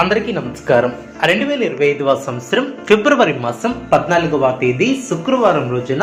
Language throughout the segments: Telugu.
అందరికీ నమస్కారం. రెండు వేల ఇరవై ఐదవ సంవత్సరం ఫిబ్రవరి మాసం పద్నాలుగవ తేదీ శుక్రవారం రోజున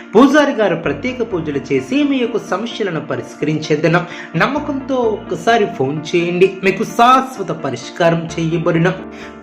పూజారి గారు ప్రత్యేక పూజలు చేసి మీ యొక్క సమస్యలను పరిష్కరించేదన నమ్మకంతో ఒక్కసారి ఫోన్ చేయండి. మీకు శాశ్వత పరిష్కారం చేయబడిన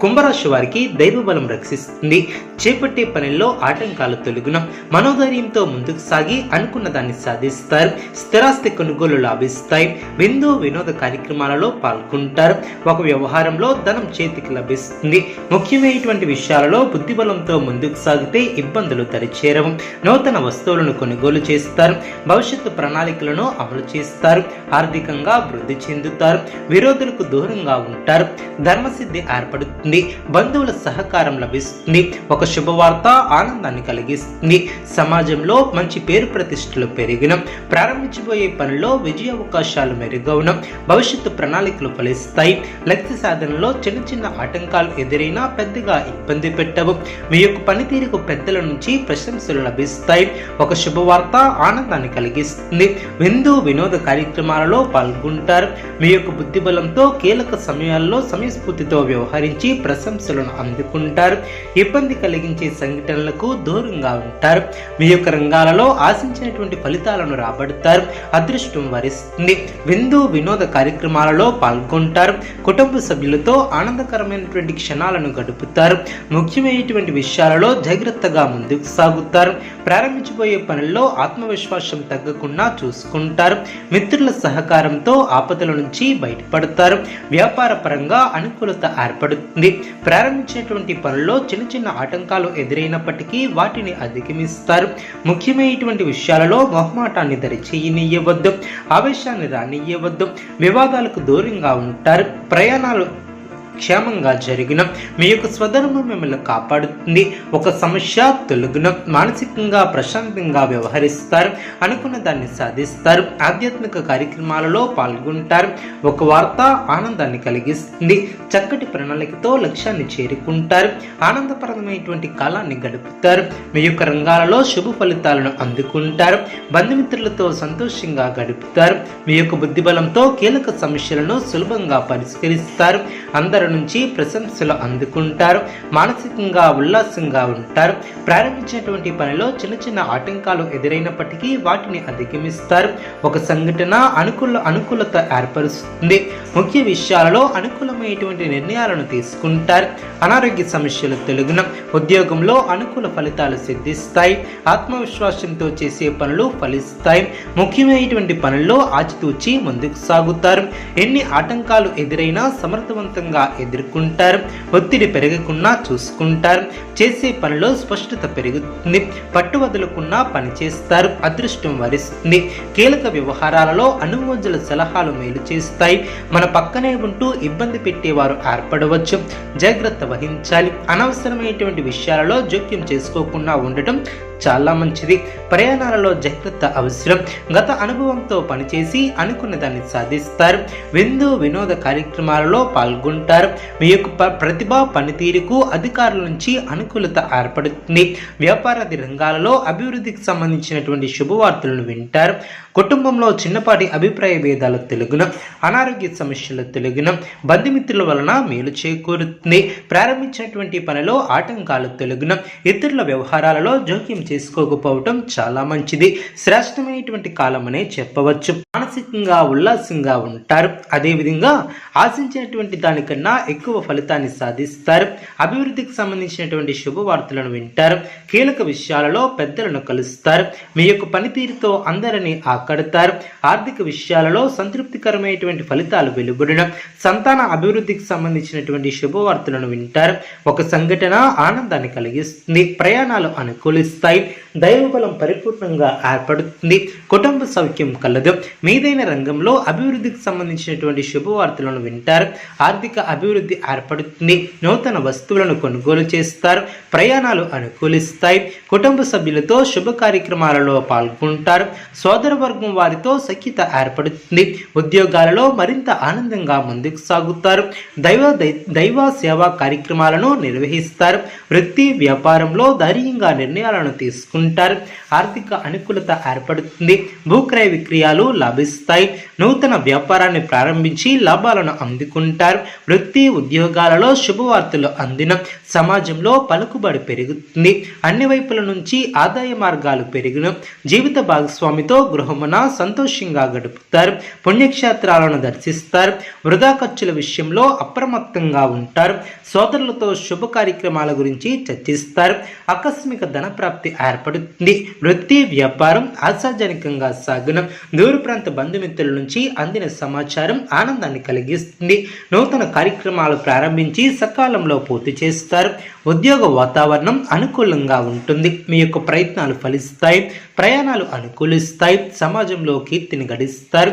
కుంభరాశి వారికి దైవ బలం రక్షిస్తుంది. చేపట్టే పనుల్లో ఆటంకాలు తొలగున మనోధైర్యంతో ముందుకు సాగి అనుకున్న దాన్ని సాధిస్తారు. స్థిరాస్తి కొనుగోలు లాభిస్తాయి. విందు వినోద కార్యక్రమాలలో పాల్గొంటారు. ఒక వ్యవహారంలో ధనం చేతికి లభిస్తుంది. ముఖ్యమైనటువంటి విషయాలలో బుద్ధిబలంతో ముందుకు సాగితే ఇబ్బందులు తరిచేరవు. నూతన వస్తువులను కొనుగోలు చేస్తారు. భవిష్యత్తు ప్రణాళికలను అమలు చేస్తారు. ఆర్థికంగా వృద్ధి చెందుతారు. విరోధులకు దూరంగా ఉంటారు. ధర్మసిద్ధి ఏర్పడుతుంది. బంధువుల సహకారం లభిస్తుంది. ఒక శుభవార్త ఆనందాన్ని కలిగిస్తుంది. సమాజంలో మంచి పేరు ప్రతిష్టలు పెరిగిన. ప్రారంభించబోయే పనిలో విజయ అవకాశాలు మెరుగవడం భవిష్యత్తు ప్రణాళికలు ఫలిస్తాయి. లక్ష్య సాధనలో చిన్న చిన్న ఆటంకాలు ఎదురైనా పెద్దగా ఇబ్బంది పెట్టవు. మీ యొక్క పనితీరుకు పెద్దల నుంచి ప్రశంసలు లభిస్తాయి. ఒక శుభవార్త ఆనందాన్ని కలిగిస్తుంది. విందు వినోద కార్యక్రమాలలో పాల్గొంటారు. మీ యొక్క బుద్ధిబలంతో కీలక సమయాల్లో సమయస్ఫూర్తితో వ్యవహరించి ప్రశంసలను అందుకుంటారు. ఇబ్బంది కలిగించే సంఘటనలకు దూరంగా ఉంటారు. మీ యొక్క రంగాలలో ఆశించినటువంటి ఫలితాలను రాబడతారు. అదృష్టం వరిస్తుంది. విందు వినోద కార్యక్రమాలలో పాల్గొంటారు. కుటుంబ సభ్యులతో ఆనందకరమైనటువంటి క్షణాలను గడుపుతారు. ముఖ్యమైనటువంటి విషయాలలో జాగ్రత్తగా ముందుకు సాగుతారు. ప్రారంభించబోయే పనుల్లో ఆత్మవిశ్వాసం తగ్గకుండా చూసుకుంటారు. మిత్రుల సహకారంతో ఆపదల నుంచి బయటపడతారు. వ్యాపార పరంగా అనుకూలత ఏర్పడుతుంది. ప్రారంభించేటువంటి పనుల్లో చిన్న చిన్న ఆటంకాలు ఎదురైనప్పటికీ వాటిని అధిగమిస్తారు. ముఖ్యమైనటువంటి విషయాలలో మొహమాటాన్ని దరిచేయనీయవద్దు ఆవేశాన్ని రానియ్యవద్దు. వివాదాలకు దూరంగా ఉంటారు. ప్రయాణాలు క్షేమంగా జరిగిన మీ యొక్క స్వధర్మం మిమ్మల్ని కాపాడుతుంది. ఒక సమస్య తొలగిన మానసికంగా ప్రశాంతంగా వ్యవహరిస్తారు. అనుకున్న దాన్ని సాధిస్తారు. ఆధ్యాత్మిక కార్యక్రమాలలో పాల్గొంటారు. ఒక వార్త ఆనందాన్ని కలిగిస్తుంది. చక్కటి ప్రణాళికతో లక్ష్యాన్ని చేరుకుంటారు. ఆనందపరమైనటువంటి కాలాన్ని గడుపుతారు. మీ యొక్క రంగాలలో శుభ ఫలితాలను అందుకుంటారు. బంధుమిత్రులతో సంతోషంగా గడుపుతారు. మీ యొక్క బుద్ధిబలంతో కీలక సమస్యలను సులభంగా పరిష్కరిస్తారు. అందరు నుంచి ప్రశంసలు అందుకుంటారు. మానసికంగా ఉల్లాసంగా ఉంటారు. ప్రారంభించినటువంటి పనిలో చిన్న చిన్న ఆటంకాలు ఎదురైనప్పటికీ వాటిని అధిగమిస్తారు. ఒక సంఘటన అనుకూల అనుకూలత ఏర్పరుస్తుంది. ముఖ్య విషయాలలో అనుకూలమైనటువంటి నిర్ణయాలను తీసుకుంటారు. అనారోగ్య సమస్యలు తొలగిన ఉద్యోగంలో అనుకూల ఫలితాలు సిద్ధిస్తాయి. ఆత్మవిశ్వాసంతో చేసే పనులు ఫలిస్తాయి. ముఖ్యమైనటువంటి పనుల్లో ఆచితూచి ముందుకు సాగుతారు. ఎన్ని ఆటంకాలు ఎదురైనా సమర్థవంతంగా ఎదుర్కొంటారు ఒత్తిడి పెరగకుండా చూసుకుంటారు. చేసే పనిలో స్పష్టత పెరుగుతుంది. పట్టు వదలకుండా పని చేస్తారు. అదృష్టం వరిస్తుంది. కీలక వ్యవహారాలలో అనుమోజుల సలహాలు మేలు చేస్తాయి. మన పక్కనే ఉంటూ ఇబ్బంది పెట్టేవారు ఏర్పడవచ్చు. జాగ్రత్త వహించాలి. అనవసరమైనటువంటి విషయాలలో జోక్యం చేసుకోకుండా ఉండటం చాలా మంచిది. ప్రయాణాలలో జాగ్రత్త అవసరం. గత అనుభవంతో పనిచేసి అనుకున్న దాన్ని సాధిస్తారు. విందు వినోద కార్యక్రమాలలో పాల్గొంటారు. మీ యొక్క ప్రతిభ పనితీరుకు అధికారుల నుంచి అనుకూలత ఏర్పడుతుంది. వ్యాపారాది రంగాలలో అభివృద్ధికి సంబంధించినటువంటి శుభవార్తలను వింటారు. కుటుంబంలో చిన్నపాటి అభిప్రాయ భేదాలు తెలుగున అనారోగ్య సమస్యలు తెలుగున బంధుమిత్రుల వలన మేలు చేకూరుతుంది. ప్రారంభించినటువంటి పనిలో ఆటంకాలు తెలుగున ఇతరుల వ్యవహారాలలో జోక్యం చేసుకోకపోవటం చాలా మంచిది. శ్రేష్టమైనటువంటి కాలమనే చెప్పవచ్చు. మానసికంగా ఉల్లాసంగా ఉంటారు. అదేవిధంగా ఆశించినటువంటి దానికన్నా ఎక్కువ ఫలితాన్ని సాధిస్తారు. అభివృద్ధికి సంబంధించినటువంటి శుభవార్తలను వింటారు. కీలక విషయాలలో పెద్దలను కలుస్తారు. మీ యొక్క పనితీరుతో అందరినీ కడతారు ఆర్థిక విషయాలలో సంతృప్తికరమైనటువంటి ఫలితాలు వెలువడిన సంతాన అభివృద్ధికి సంబంధించినటువంటి శుభవార్తలను వింటారు. ఒక సంఘటన ఆనందాన్ని కలిగిస్తుంది ప్రయాణాలు అనుకూలిస్తాయి. దైవబలం పరిపూర్ణంగా ఏర్పడుతుంది. కుటుంబ సౌఖ్యం కలదు. మీదైన రంగంలో అభివృద్ధికి సంబంధించినటువంటి శుభవార్తలను వింటారు. ఆర్థిక అభివృద్ధి ఏర్పడుతుంది. నూతన వస్తువులను కొనుగోలు చేస్తారు. ప్రయాణాలు అనుకూలిస్తాయి. కుటుంబ సభ్యులతో శుభ కార్యక్రమాలలో పాల్గొంటారు. సోదర వర్గం వారితో సఖ్యత ఏర్పడుతుంది. ఉద్యోగాలలో మరింత ఆనందంగా ముందుకు సాగుతారు. దైవ దై- దైవ సేవా కార్యక్రమాలను నిర్వహిస్తారు. వృత్తి వ్యాపారంలో ధైర్యంగా నిర్ణయాలను తీసుకుంటారు. ఆర్థిక అనుకూలత ఏర్పడుతుంది. భూక్రయ విక్రయాలు లాభిస్తాయి. నూతన వ్యాపారాన్ని ప్రారంభించి లాభాలను అందుకుంటారు. వృత్తి ఉద్యోగాలలో శుభవార్తలు అందిన సమాజంలో పలుకుబడి పెరుగుతుంది. అన్ని వైపుల నుంచి ఆదాయ మార్గాలు పెరిగిన జీవిత భాగస్వామితో గృహమున సంతోషంగా గడుపుతారు. పుణ్యక్షేత్రాలను దర్శిస్తారు. వృధా ఖర్చుల విషయంలో అప్రమత్తంగా ఉంటారు. సోదరులతో శుభ కార్యక్రమాల గురించి చర్చిస్తారు. ఆకస్మిక ధన ప్రాప్తి ఏర్పడుతుంది. వృత్తి వ్యాపారం ఆశాజనకంగా సాగున దూర ప్రాంత బంధుమిత్రుల నుంచి అందిన సమాచారం ఆనందాన్ని కలిగిస్తుంది. నూతన కార్యక్రమాలు ప్రారంభించి సకాలంలో పూర్తి చేస్తారు. ఉద్యోగ వాతావరణం అనుకూలంగా ఉంటుంది. మీ యొక్క ప్రయత్నాలు ఫలిస్తాయి. ప్రయాణాలు అనుకూలిస్తాయి. సమాజంలో కీర్తిని గడిస్తారు.